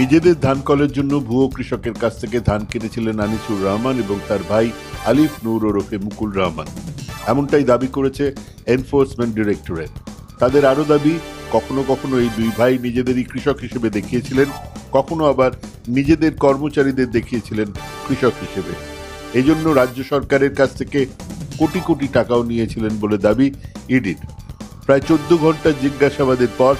নিজেদের ধান কলের জন্য ভুয়ো কৃষকের কাছ থেকে ধান কিনেছিলেন আনিসুর রহমান এবং তার ভাই আলিফ নূর ওরফে মুকুল রহমান। এমনটাই দাবি করেছে এনফোর্সমেন্ট ডিরেক্টরেট। তাদের আরও দাবি, কখনো কখনো এই দুই ভাই নিজেদেরই কৃষক হিসেবে দেখিয়েছিলেন, কখনো আবার নিজেদের কর্মচারীদের দেখিয়েছিলেন কৃষক হিসেবে। এই জন্য রাজ্য সরকারের কাছ থেকে কোটি কোটি টাকাও নিয়েছিলেন বলে দাবি ইডির। প্রায় চোদ্দ ঘণ্টা জিজ্ঞাসাবাদের পর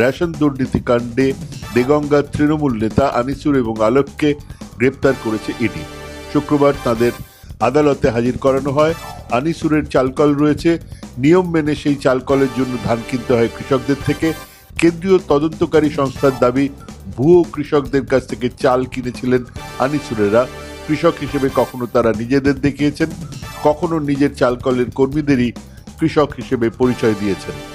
রেশন দুর্নীতি কাণ্ডে দেগঙ্গার তৃণমূল নেতা আনিসুর এবং আলোককে গ্রেপ্তার করেছে ইডি। শুক্রবার তাদের আদালতে হাজির করানো হয়। আনিসুরের চালকল রয়েছে। নিয়ম মেনে সেই চালকলের জন্য ধান কিনতে হয় কৃষকদের থেকে। কেন্দ্রীয় তদন্তকারী সংস্থার দাবি, ভুয়ো কৃষকদের কাছ থেকে চাল কিনেছিলেন আনিসুরেরা। কৃষক হিসেবে কখনো তারা নিজেদের দেখিয়েছেন, কখনো নিজের চালকলের কর্মীদেরই কৃষক হিসেবে পরিচয় দিয়েছেন।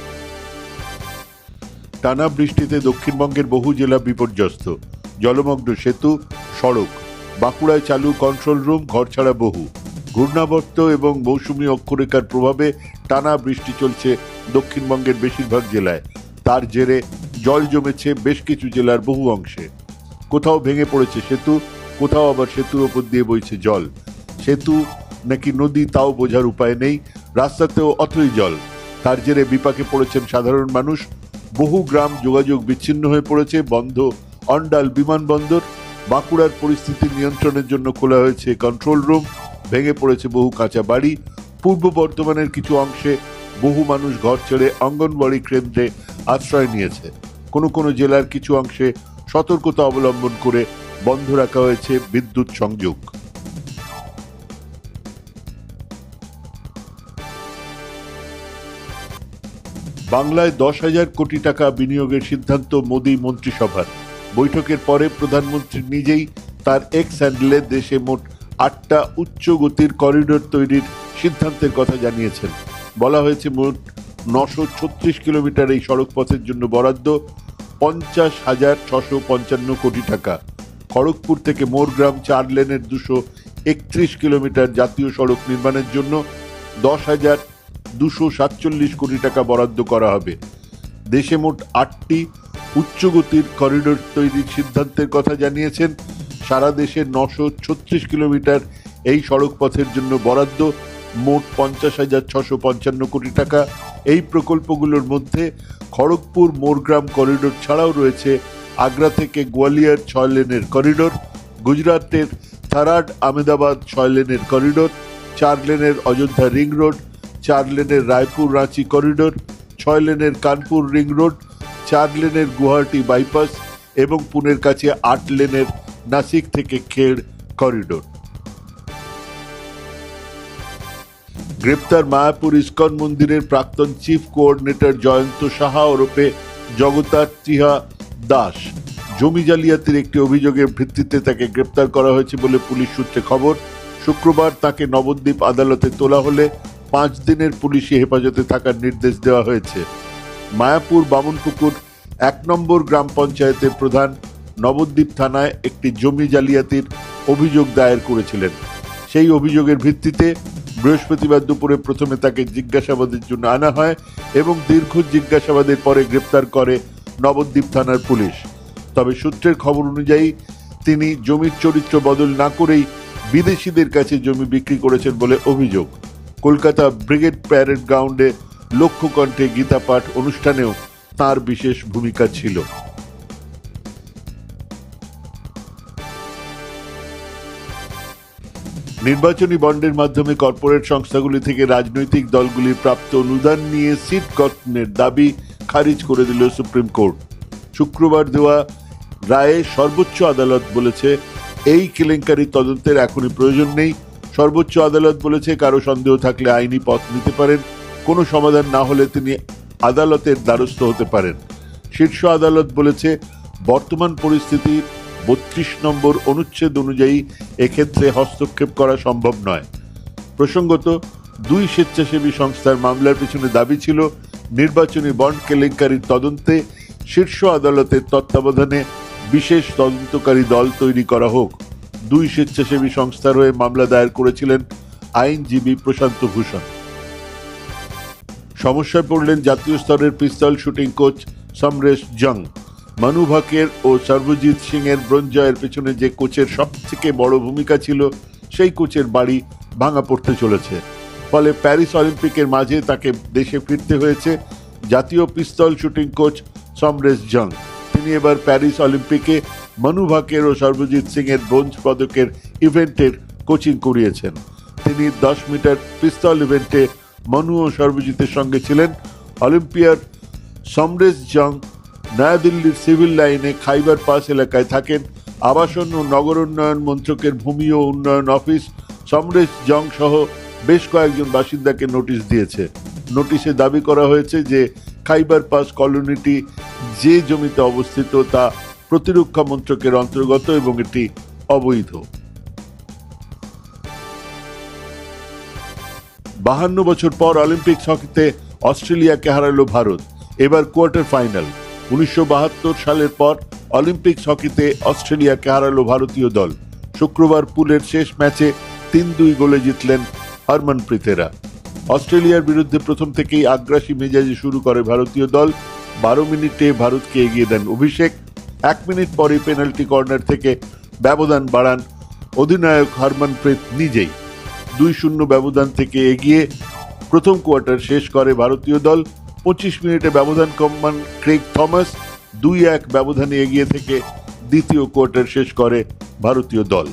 টানা বৃষ্টিতে দক্ষিণবঙ্গের বহু জেলা বিপর্যস্ত। জলমগ্ন সেতু, সড়ক, বাঁকুড়ায় চালু কন্ট্রোল রুম ঘরছাড়া বহু। ঘূর্ণাবর্ত এবং মৌসুমী অক্ষরেখার প্রভাবে টানা বৃষ্টি চলছে দক্ষিণবঙ্গের বেশিরভাগ জেলায়। তার জেরে জল জমেছে বেশ কিছু জেলার বহু অংশে। কোথাও ভেঙে পড়েছে সেতু, কোথাও আবার সেতুর ওপর দিয়ে বইছে জল। সেতু নাকি নদী তাও বোঝার উপায় নেই, রাস্তাতেও অথই জল। তার জেরে বিপাকে পড়েছেন সাধারণ মানুষ বহু গ্রাম যোগাযোগ বিচ্ছিন্ন হয়ে পড়েছে। বন্ধ অন্ডাল বিমানবন্দর বাঁকুড়ার পরিস্থিতি নিয়ন্ত্রণের জন্য খোলা হয়েছে কন্ট্রোল রুম ভেঙে পড়েছে বহু কাঁচা বাড়ি। পূর্ব বর্ধমানের কিছু অংশে বহু মানুষ ঘর ছেড়ে অঙ্গনবাড়ি কেন্দ্রে আশ্রয় নিয়েছে। কোনো কোনো জেলার কিছু অংশে সতর্কতা অবলম্বন করে বন্ধ রাখা হয়েছে বিদ্যুৎ সংযোগ। বাংলায় দশ হাজার কোটি টাকা বিনিয়োগের সিদ্ধান্ত মোদী মন্ত্রিসভার। বৈঠকের পরে প্রধানমন্ত্রী নিজেই তার এক্স হ্যান্ডেলে দেশে মোট আটটা উচ্চ গতির করিডোর তৈরির সিদ্ধান্তের কথা জানিয়েছেন। বলা হয়েছে মোট নশো ছত্রিশ কিলোমিটার এই সড়ক পথের জন্য বরাদ্দ পঞ্চাশ হাজার ছশো পঞ্চান্ন কোটি টাকা। খড়গপুর থেকে মোরগ্রাম চার লেনের দুশো একত্রিশ কিলোমিটার জাতীয় সড়ক নির্মাণের জন্য দশ হাজার দুশো সাতচল্লিশ কোটি টাকা বরাদ্দ করা হবে। দেশে মোট আটটি উচ্চগতির করিডোর তৈরির সিদ্ধান্তের কথা জানিয়েছেন। সারা দেশে নশো ছত্রিশ কিলোমিটার এই সড়ক পথের জন্য বরাদ্দ। মোট পঞ্চাশ হাজার ছশো পঞ্চান্ন কোটি টাকা। এই প্রকল্পগুলোর মধ্যে খড়গপুর মোরগ্রাম করিডোর ছাড়াও রয়েছে আগ্রা থেকে গোয়ালিয়র ছয় লেনের করিডোর গুজরাটের থারাড আমেদাবাদ ছয় লেনের করিডোর চার লেনের অযোধ্যা রিং রোড চার লেনের রায়পুর রাঁচি করিডোর, ছয় লেনের কানপুর রিং রোড, চার লেনের গুয়াহাটি বাইপাস এবং পুনের কাছে আট লেনের নাসিক থেকে খেড় করিডোর। গ্রেপ্তার মায়াপুর ইস্কন মন্দিরের প্রাক্তন চিফ কোঅর্ডিনেটর জয়ন্ত সাহা জগতার টিহা দাস। জমি জালিয়াতির একটি অভিযোগের ভিত্তিতে তাকে গ্রেপ্তার করা হয়েছে বলে পুলিশ সূত্রে খবর। শুক্রবার তাকে নবদ্বীপ আদালতে তোলা হলে পাঁচ দিনের পুলিশি হেফাজতে থাকার নির্দেশ দেওয়া হয়েছে। মায়াপুর বামনপুকুর, এক নম্বর গ্রাম পঞ্চায়েতের প্রধান নবদ্বীপ থানায় একটি জমি জালিয়াতির অভিযোগ দায়ের করেছিলেন। সেই অভিযোগের ভিত্তিতে বৃহস্পতিবার দুপুরে প্রথমে তাকে জিজ্ঞাসাবাদের জন্য আনা হয় এবং দীর্ঘ জিজ্ঞাসাবাদের পরে গ্রেপ্তার করে নবদ্বীপ থানার পুলিশ। তবে সূত্রের খবর অনুযায়ী, তিনি জমির চরিত্র বদল না করেই বিদেশিদের কাছে জমি বিক্রি করেছেন বলে অভিযোগ। কলকাতা ব্রিগেড প্যারেড গ্রাউন্ডে লক্ষ্যকণ্ঠে গীতা পাঠ অনুষ্ঠানেও তার বিশেষ ভূমিকা ছিল। নির্বাচনী বন্ডের মাধ্যমে কর্পোরেট সংস্থাগুলি থেকে রাজনৈতিক দলগুলি প্রাপ্ত অনুদান নিয়ে সিট গঠনের দাবি খারিজ করে দিল সুপ্রিম কোর্ট। শুক্রবার দেওয়া রায়ে সর্বোচ্চ আদালত বলেছে, এই কেলেঙ্কারি তদন্তের এখনই প্রয়োজন নেই সর্বোচ্চ আদালত বলেছে কারও সন্দেহ থাকলে আইনি পথ নিতে পারেন। কোনো সমাধান না হলে তিনি আদালতের দ্বারস্থ হতে পারেন। শীর্ষ আদালত বলেছে, বর্তমান পরিস্থিতির বত্রিশ নম্বর অনুচ্ছেদ অনুযায়ী এক্ষেত্রে হস্তক্ষেপ করা সম্ভব নয়। প্রসঙ্গত, দুই স্বেচ্ছাসেবী সংস্থার মামলার পিছনে দাবি ছিল, নির্বাচনী বন্ড কেলেঙ্কারির তদন্তে শীর্ষ আদালতের তত্ত্বাবধানে বিশেষ তদন্তকারী দল তৈরি করা হোক। দুই স্বেচ্ছাসেবী সংস্থার হয়ে মামলা দায়ের করেছিলেন আইনজীবী প্রশান্ত ভূষণ। সমস্যায় পড়লেন জাতীয় স্তরের পিস্তল শুটিং কোচ সমরেশ জং। মানু ভাকের ও সর্বজিৎ সিং এর ব্রোঞ্জ জয়ের পেছনে যে কোচের সব থেকে বড় ভূমিকা ছিল, সেই কোচের বাড়ি ভাঙা পড়তে চলেছে। ফলে প্যারিস অলিম্পিকের মাঝে তাকে দেশে ফিরতে হয়েছে জাতীয় পিস্তল শুটিং কোচ সমরেশ জং। তিনি এবার প্যারিস অলিম্পিকে মনু ভাকের ও সর্বজিৎ সিং এর ব্রোঞ্জ পদকের ইভেন্টের কোচিং করিয়েছেন। তিনি দশ মিটার পিস্তল ইভেন্টে মনু ও সর্বজিতের সঙ্গে ছিলেন। অলিম্পিয়ার সমরেশ জং নয়াদিল্লির সিভিল লাইনে খাইবার পাস এলাকায় থাকেন। আবাসন ও নগর উন্নয়ন মন্ত্রকের ভূমি ও উন্নয়ন অফিস সমরেশ জং সহ বেশ কয়েকজন বাসিন্দাকে নোটিশ দিয়েছে। নোটিশে দাবি করা হয়েছে যে খাইবার পাস কলোনিটি যে জমিতে অবস্থিত তা প্রতিরক্ষা মন্ত্রকের অন্তর্গত এবং এটি অবৈধ। বাহান্ন বছর পর অলিম্পিক হকিতে অস্ট্রেলিয়াকে হারালো ভারত। এবার কোয়ার্টার ফাইনাল। উনিশশো বাহাত্তর সালের পর অলিম্পিক হকিতে অস্ট্রেলিয়াকে হারালো ভারতীয় দল। শুক্রবার পুলের শেষ ম্যাচে তিন দুই গোলে জিতলেন হরমনপ্রীতেরা। অস্ট্রেলিয়ার বিরুদ্ধে প্রথম থেকেই আগ্রাসী মেজাজে শুরু করে ভারতীয় দল। বারো মিনিটে ভারতকে এগিয়ে দেন অভিষেক। এক মিনিট পরে পেনাল্টি কর্নার থেকে ব্যবধান বাড়ান অধিনায়ক হরমনপ্রীত নিজেই। দুই শূন্য ব্যবধান থেকে এগিয়ে প্রথম কোয়ার্টার শেষ করে ভারতীয় দল। পঁচিশ মিনিটে ব্যবধান কমান ক্রেক থমাস। দুই এক ব্যবধানে এগিয়ে থেকে দ্বিতীয় কোয়ার্টার শেষ করে ভারতীয় দল।